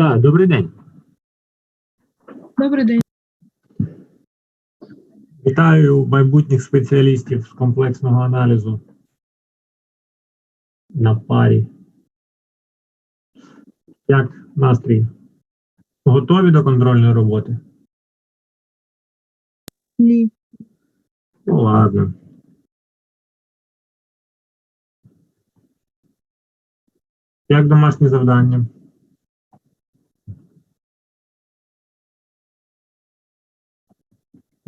Так, добрий день. Добрий день. Вітаю майбутніх спеціалістів з комплексного аналізу на парі. Як настрій? Готові до контрольної роботи? Ні. Ну, ладно. Як домашнє завдання?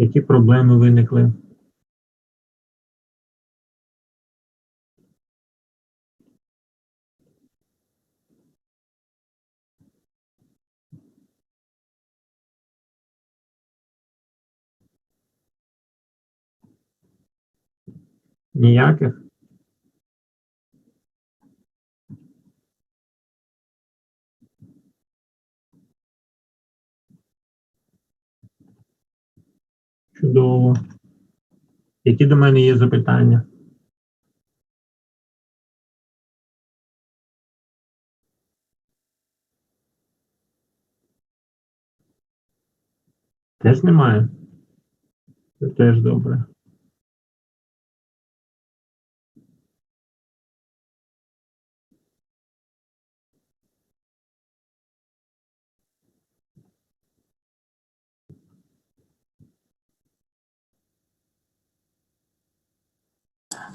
Які проблеми виникли? Ніяких? Чудово. Які до мене є запитання? Теж немає? Це теж добре.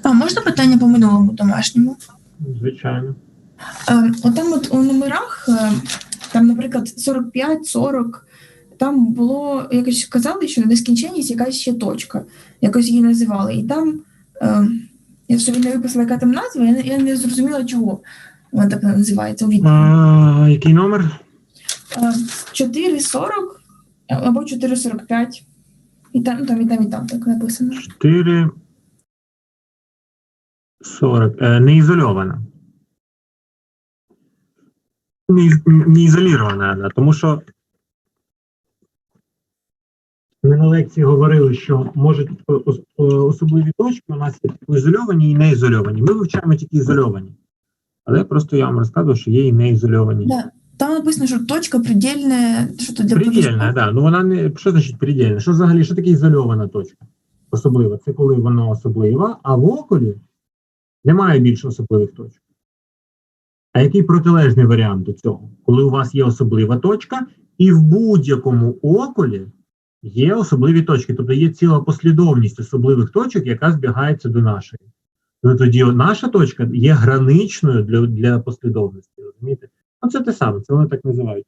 А можна питання по минулому домашньому? Звичайно. Е, отам от у номерах, е, там, наприклад, 45, 40, там було якось казали, що нескінченність якась ще точка, якось її називали. І там е, я собі не виписала, яка там назва, я, не- зрозуміла, чого вона так називається у відповіді. А, який номер? Е, 4,40 або 4,45. І там, там, і там, і там так написано. 4 40. Е, не ізольована. Не, не ізолірована, да, тому що ми на лекції говорили, що можуть ос- особливі точки у нас є ізольовані і не ізольовані. Ми вивчаємо тільки ізольовані. Але просто я вам розказував, що є і не ізольовані. Да. Там написано, що точка предельна, що то для Предельна, так. Да. Ну вона не що значить предельна? Що взагалі, що таке ізольована точка? Особлива. Це коли вона особлива, а в околі немає більш особливих точок. А який протилежний варіант до цього? Коли у вас є особлива точка, і в будь-якому околі є особливі точки, тобто є ціла послідовність особливих точок, яка збігається до нашої. Ну тоді наша точка є граничною для, для послідовності. Розумієте? Ну це те саме, це вони так називають.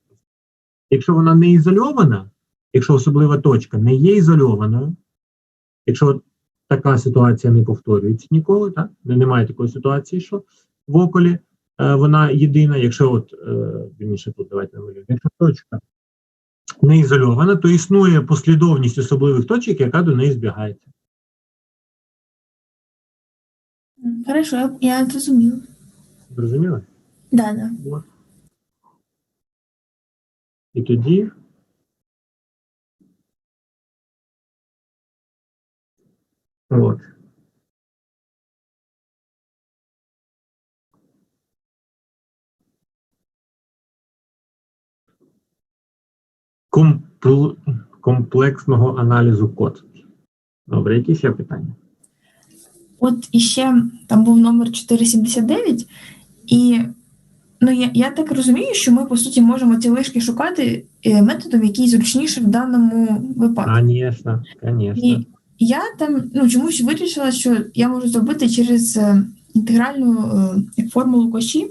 Якщо вона не ізольована, якщо особлива точка не є ізольованою, якщо така ситуація не повторюється ніколи, так? Немає такої ситуації, що в околі е, вона єдина, якщо от, е, тут давайте намалюємо, якщо точка не ізольована, то існує послідовність особливих точок, яка до неї збігається. Хорошо, я, зрозуміла. Зрозуміли? Да, да. І тоді. От. Компл... Комплексного аналізу код. Добре, які ще питання? От іще там був номер 479, і ну, я, я так розумію, що ми по суті можемо ці лишки шукати е, методом, який зручніше в даному випадку. Звісно, звісно. І я там ну, чомусь вирішила, що я можу зробити через е, інтегральну е, як формулу коші.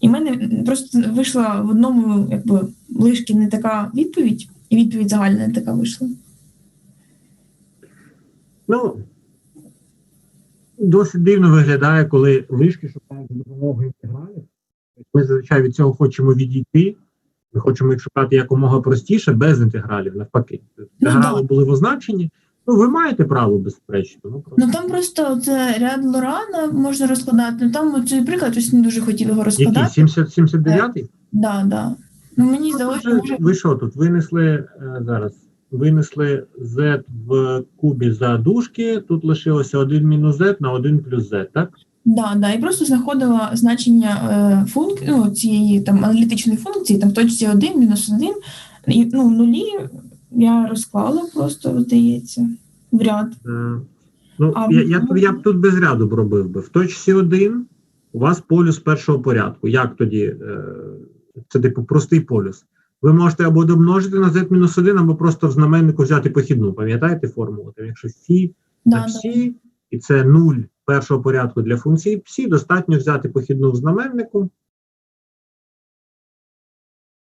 І в мене просто вийшла в одному якби, лишки не така відповідь, і відповідь загальна не така вийшла. Ну, досить дивно виглядає, коли вишки шукають за допомогою інтегралів. Ми зазвичай від цього хочемо відійти. Ми хочемо їх шукати якомога простіше, без інтегралів, навпаки. Інтеграли були в означенні. Ну, ви маєте право, безперечно. Ну, просто. Ну там просто це ряд Лорана можна розкладати. Ну там цей приклад ось не дуже хотів його Який? розкладати. 70, 79-й? Да, да. Ну мені Ну, здалося, може. Ви що тут? Винесли е, зараз? Винесли z в кубі за дужки, тут лишилося 1 мінус z на 1 плюс z, так? Да, да, і просто знаходила значення е, функ... ну, цієї там аналітичної функції, там в точці 1, мінус 1, і, ну, нулі я розклала просто, здається, в ряд. Е, Ну, А я, я, я б тут без ряду б робив би. В точці 1 у вас полюс першого порядку. Як тоді? Е, Це типу простий полюс. Ви можете або домножити на z-1, або просто в знаменнику взяти похідну. Пам'ятаєте формулу? Там, якщо Да, на да. і це 0 першого порядку для функції всі, достатньо взяти похідну в знаменнику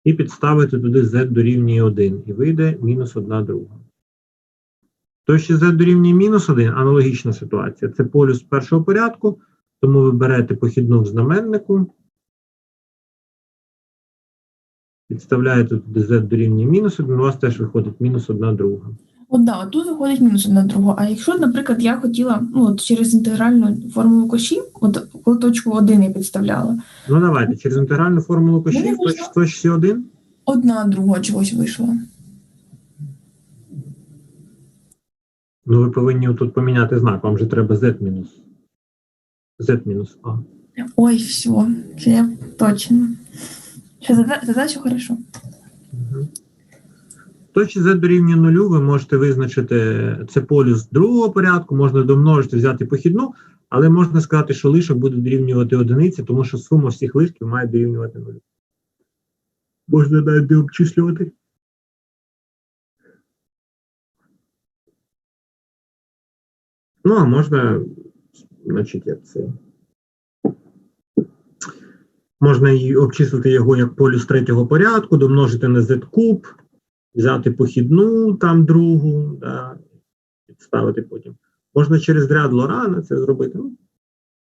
і підставити туди z дорівнює 1, і вийде мінус 1 друга. Тощо z дорівнює мінус 1, аналогічна ситуація. Це полюс першого порядку, тому ви берете похідну в знаменнику, підставляєте туди z дорівнює мінус 1, у вас теж виходить мінус 1 друга. От да, тут виходить мінус одна друга. А якщо, наприклад, я хотіла ну, от через інтегральну формулу коші, от коли точку 1 я підставляла, Ну давайте, через інтегральну формулу кошів, в точ- точці 1. одна друга чогось вийшла. Ну, ви повинні тут поміняти знак, вам же треба z мінус. z мінус А. Ой, все, це я точно. Що зада- хорошо. Мгм. Точці z дорівнює нулю ви можете визначити це полюс другого порядку, можна домножити, взяти похідну, але можна сказати, що лишок буде дорівнювати одиниці, тому що сума всіх лишків має дорівнювати нулю. Можна навіть обчислювати. Ну, а можна, значить, як це. Можна і обчислити його як полюс третього порядку, домножити на z куб, взяти похідну там другу, да, підставити потім. Можна через ряд Лорана це зробити. Ну,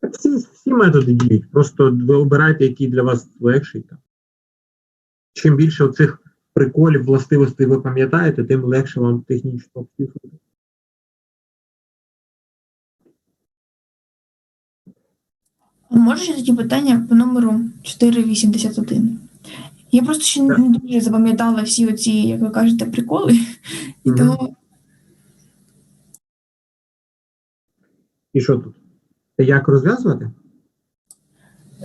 так всі, всі методи діють. Просто ви обирайте, який для вас легший. Там. Чим більше оцих приколів, властивостей ви пам'ятаєте, тим легше вам технічно обчислити. А може такі питання по номеру 481? Я просто ще не дуже запам'ятала всі оці, як ви кажете, приколи. І Мгм. тому І що тут? Як розв'язувати?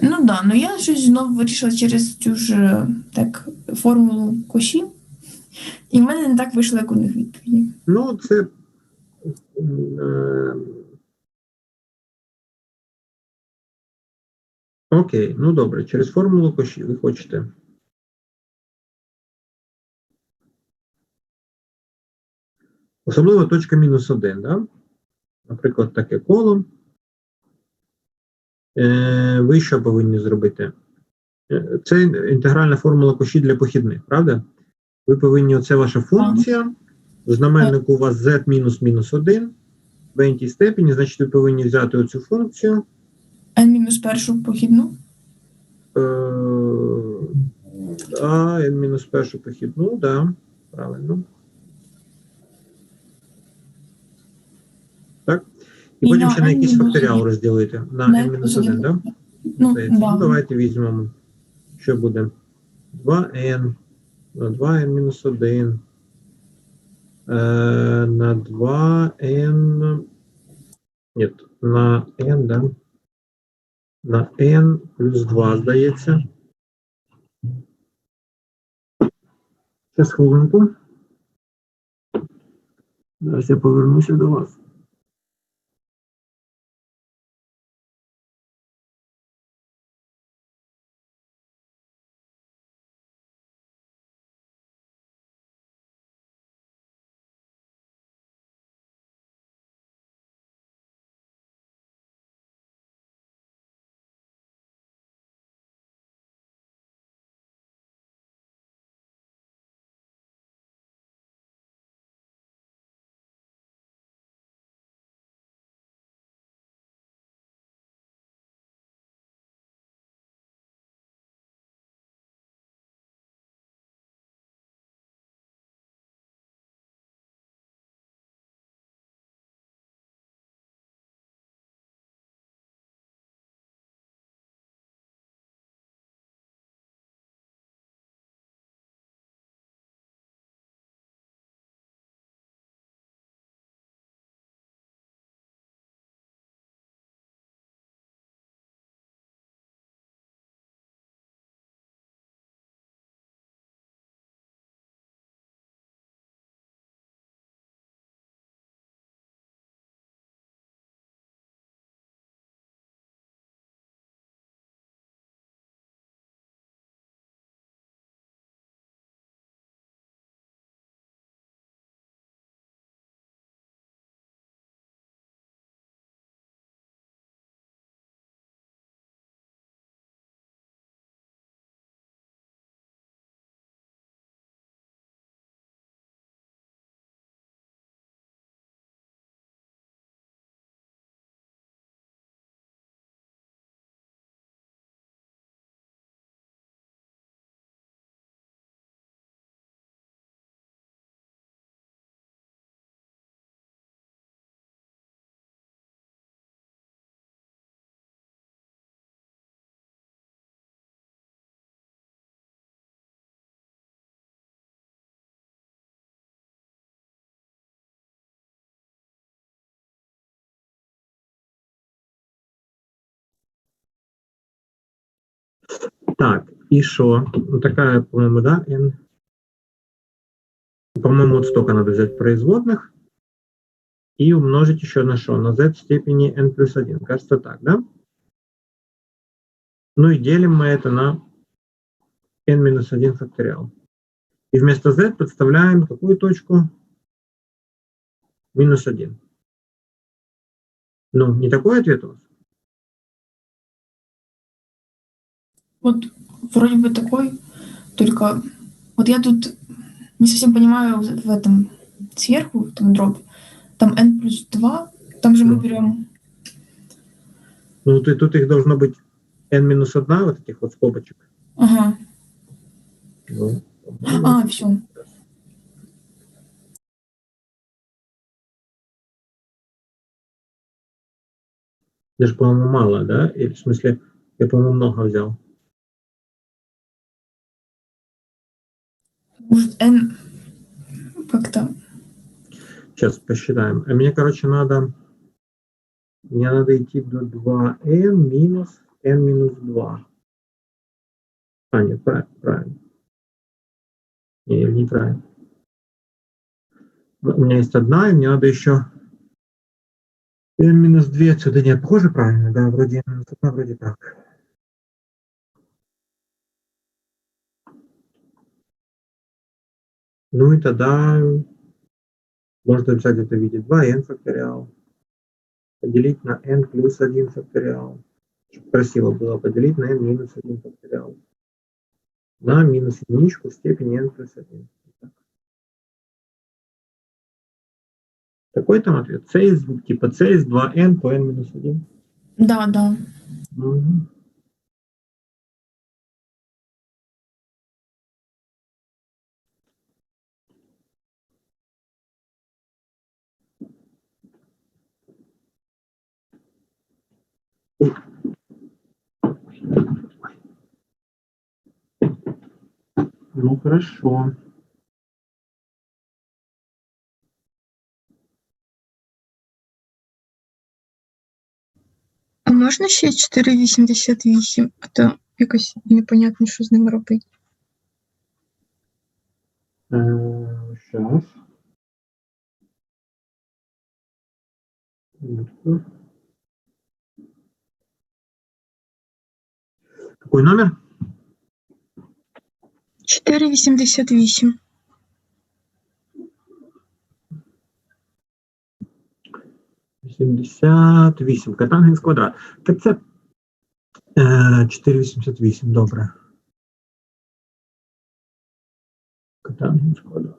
Ну да, ну я щось знову вирішила через цю ж е, так формулу коші, і в мене не так вийшло, як у них відповіді. Ну, це. е, Окей, ну добре, через формулу коші ви хочете. Особливо точка мінус 1, да? Наприклад, таке коло. Е, ви що повинні зробити? Е, Це інтегральна формула коші для похідних, правда? Ви повинні, оце ваша функція. В знаменнику у вас z мінус мінус 1 в n степені, значить ви повинні взяти оцю функцію. А мінус першу похідну. Е, а, n мінус першу похідну, да, правильно. Так? І І потім на ще на якийсь факторіал розділити. На На n мінус 1, так? Ну, да. Ну, давайте візьмемо. Що буде? 2n на 2n мінус 1. Е, на 2n. Ні, на n, да? На n плюс 2, здається. Зараз хвилинку. Зараз я повернуся до вас. Так, и что? Ну, такая, по-моему, да, n. По-моему, вот столько надо взять производных и умножить еще на что? На z в степени n плюс 1. Кажется так, да? Ну и делим мы это на n минус 1 факториал. И вместо z подставляем какую точку? Минус 1. Ну, не такой ответ у вас? Вот вроде бы такой, только вот я тут не совсем понимаю в этом сверху, в этом дробь, там n плюс 2, там же мы Ну. берем, Ну, ты, тут их должно быть n минус 1, вот этих вот скобочек. ага, Ну, а, все, Даже, по-моему, мало, да? Или, в смысле, я, по-моему, много взял. Может n как-то, Сейчас посчитаем. А мне, короче, надо... Мне надо идти до 2n минус n минус 2. А, нет, правильно, правильно. Не, неправильно. У меня есть одна, и мне надо еще n минус 2 отсюда. Нет, похоже правильно, да, вроде, 1, вроде так. Ну и тогда можно взять это в виде 2n факториал, поделить на n плюс 1 факториал. Красиво было, поделить на n минус 1 факториал. На минус единичку в степени n плюс 1. Так. Какой там ответ? c из, типа c из 2n по n минус 1. да, да, Мгм. Ну хорошо. А можна ще 4,88? А то якось непонятно, що з ними робити. Сейчас. Какой номер? 4,88. Вісімдесят вісім. Катангенс квадрат. Так це е, 4,88, добре. Катангенс квадрат.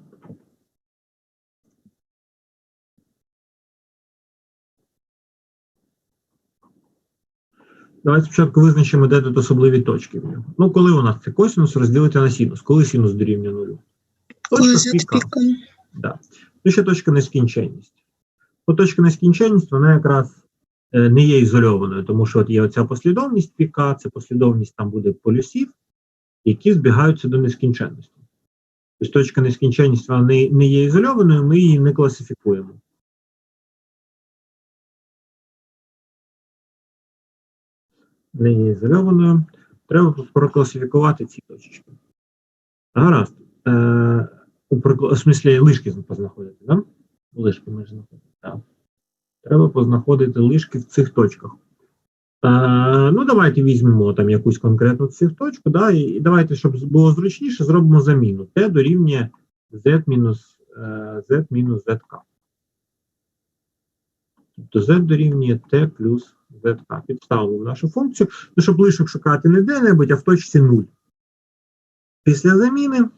Давайте спочатку визначимо, де тут особливі точки в нього. Ну, коли у нас це косинус розділити на синус, коли синус дорівнює нулю. Точка з піка. піком. Да. Ну, ще точка нескінченність. От точка нескінченність, вона якраз е, не є ізольованою, тому що от є оця послідовність піка, це послідовність там буде полюсів, які збігаються до нескінченності. Тобто точка нескінченність вона не, не є ізольованою, ми її не класифікуємо. Не є ізольованою. Треба прокласифікувати ці точки. Гаразд. Е, у прикла- в смислі лишки познаходити, да? Лишки ми знаходимо. Так. Треба познаходити лишки в цих точках. Е, ну, давайте візьмемо там якусь конкретну цих точку, да, і, і давайте, щоб було зручніше, зробимо заміну. Т дорівнює z мінус е, z мінус zk. Тобто z дорівнює t плюс zk. Підставимо в нашу функцію, ну, щоб лишок шукати не де-небудь, а в точці 0. Після заміни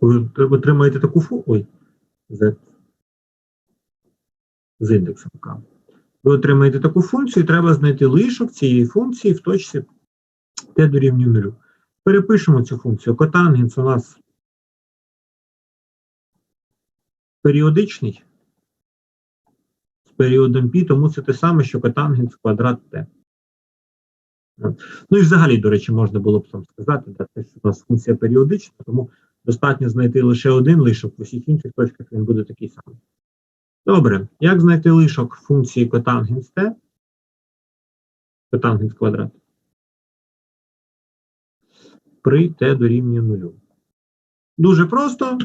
ви отримаєте таку фу... Ой, z з індексом k. Ви отримаєте таку функцію, і треба знайти лишок цієї функції в точці t дорівнює 0. Перепишемо цю функцію. Котангенс у нас періодичний періодом π, тому це те саме, що котангенс квадрат t. Ну і взагалі, до речі, можна було б там сказати, да, це у нас функція періодична, тому достатньо знайти лише один лишок, в усіх інших точках він буде такий самий. Добре, як знайти лишок функції котангенс t? Котангенс квадрат. При t дорівнює нулю. Дуже просто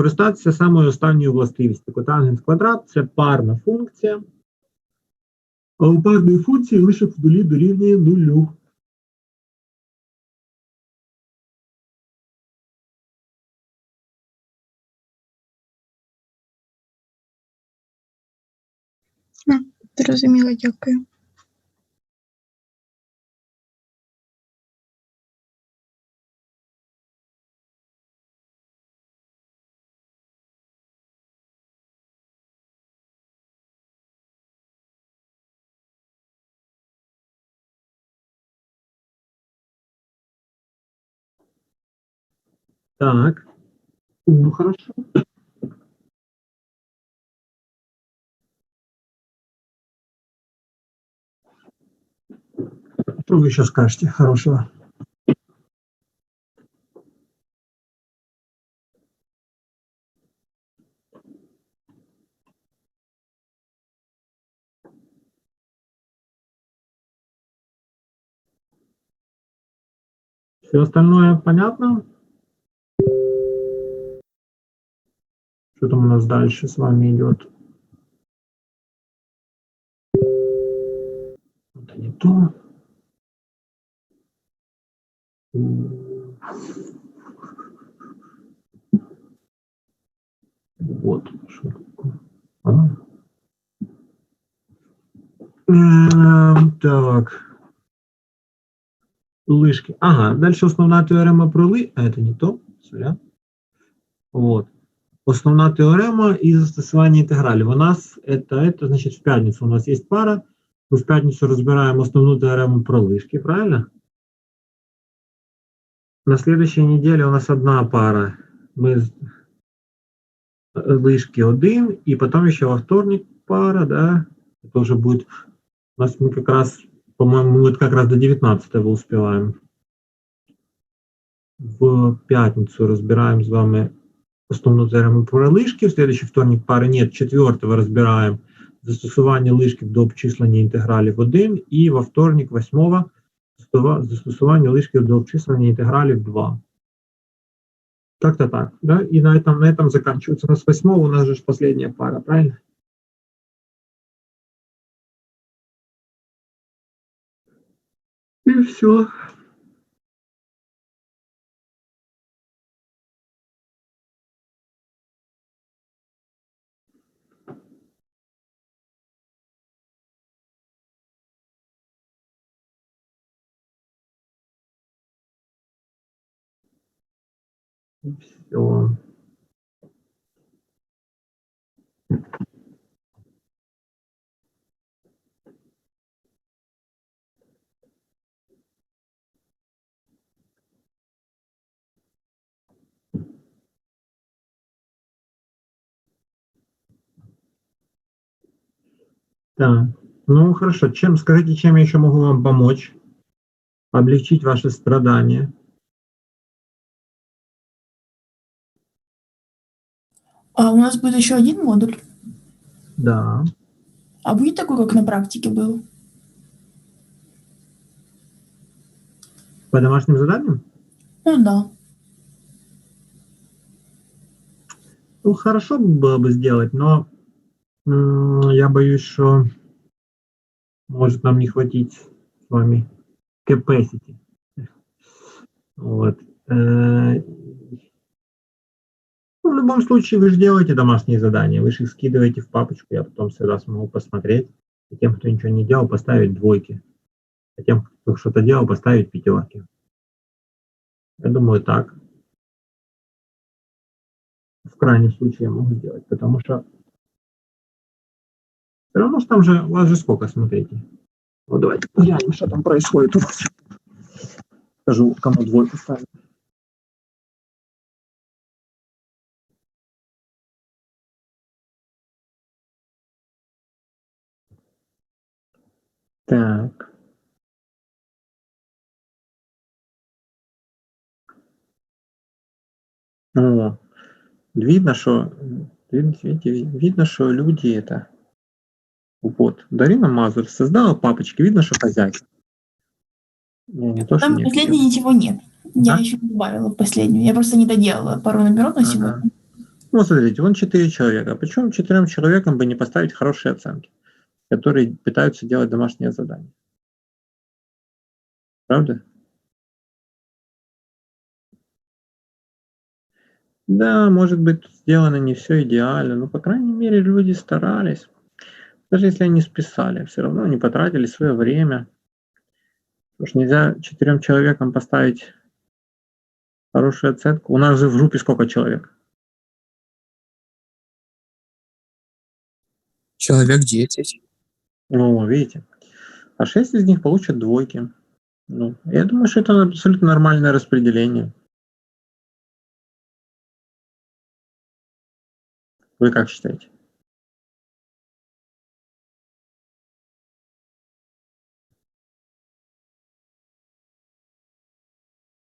скористатися самою останньою властивістю. Котангенс квадрат це парна функція. А у парної функції лише в нулі дорівнює нулю. Зрозуміло, дякую. Так. Ну, хорошо. Что вы еще скажете хорошего? Все остальное понятно? Что там у нас дальше с вами идет? Это не то. Вот. А. Эм, Так. Лишки. Ага, дальше основна теорема про ли. А это не то. Сорян. Вот Основна теорема і застосування інтегралів. У нас это, это, значит, в пятницу у нас есть пара. Мы в пятницу разбираем основную теорему про лишки, правильно? На следующей неделе у нас одна пара. Мы з- э, лишки один, и потом еще во вторник пара, да. Это уже будет... У нас мы как раз, по-моему, мы вот как раз до 19 успеваем. В пятницу разбираем с вами основну теорему про лишки. В следующий вторник пары нет. Четвертого разбираем застосування лишків до обчислення інтегралів 1. І во вторник, восьмого, застосува- застосування лишків до обчислення інтегралів 2. Как-то так, да? И на этом, на этом заканчивается. У нас восьмого, у нас же ж последняя пара, правильно? И все. Все. Так, ну хорошо. Чем, скажите, чем я еще могу вам помочь? Облегчить ваши страдания? А у нас будет еще один модуль. Да. А будет такой, как на практике был? По домашним заданиям? Ну да. Ну, хорошо было бы сделать, но я боюсь, что может нам не хватить с вами capacity. Вот. В любом случае, вы же делаете домашние задания, вы же их скидываете в папочку, я потом всегда смогу посмотреть. И тем, кто ничего не делал, поставить двойки. А тем, кто что-то делал, поставить пятерки. Я думаю, так. В крайнем случае я могу сделать, потому что все равно, что там же, у вас же сколько, смотрите. Ну, давайте глянем, что там происходит у вас. Скажу, кому двойку ставить. Так. О, видно, что видите, видно, что люди это Вот. Дарина Мазур создала папочки. Видно, что хозяйка. Не, не то, что Там не последней ничего нет. Я Да? еще не добавила последнюю. Я просто не доделала пару номеров на Ага. сегодня. Ну, смотрите, вон четыре человека. Причем четырем человекам бы не поставить хорошие оценки, которые пытаются делать домашнее задание. Правда? Да, может быть, сделано не все идеально, но, по крайней мере, люди старались. Даже если они списали, все равно они потратили свое время. Потому что нельзя четырем человекам поставить хорошую оценку. У нас же в группе сколько человек? Человек 10. Ну, видите. А шесть из них получат двойки. Ну, я думаю, что это абсолютно нормальное распределение. Вы как считаете?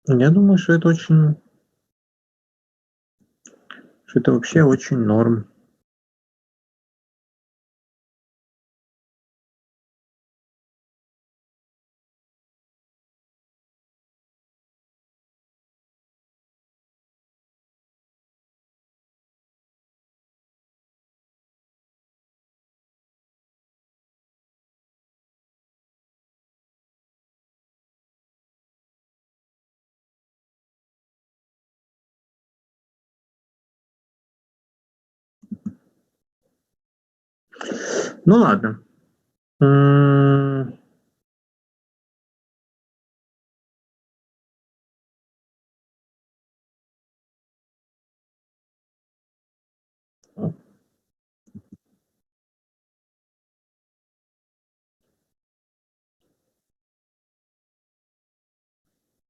Я думаю, что это очень... Что это вообще очень норм. Ну ладно.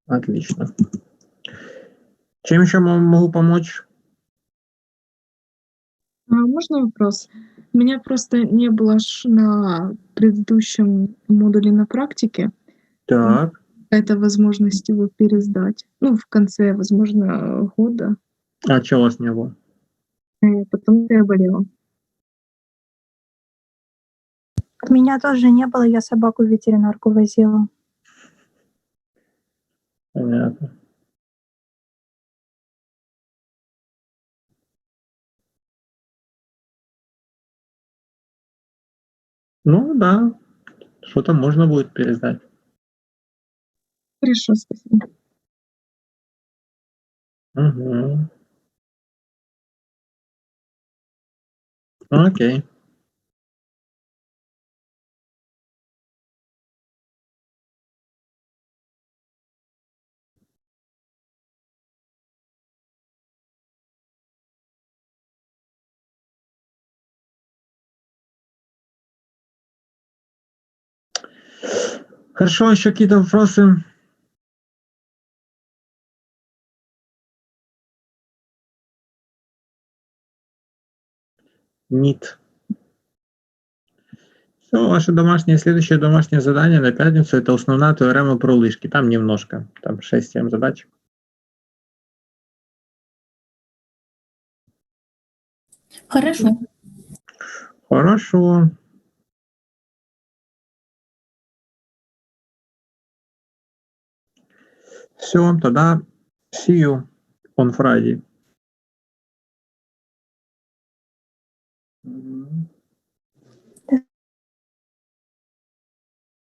Отлично. Чем еще мо- могу помочь? А можно вопрос? У меня просто не было ж на предыдущем модуле на практике Так. это возможность его пересдать. Ну, в конце, возможно, года. А чего у вас не было? Э, Потому что я болела. Меня тоже не было, я собаку в ветеринарку возила. Понятно. Ну да, что-то можно будет пересдать. Хорошо, спасибо. Угу. Окей. Хорошо, еще какие-то вопросы? Нет. Все, ваше домашнее, следующее домашнее задание на пятницу это основная теорема про лыжки. Там немножко, там 6-7 задач. Хорошо. Хорошо. Все, тогда see you on Friday. Мгм.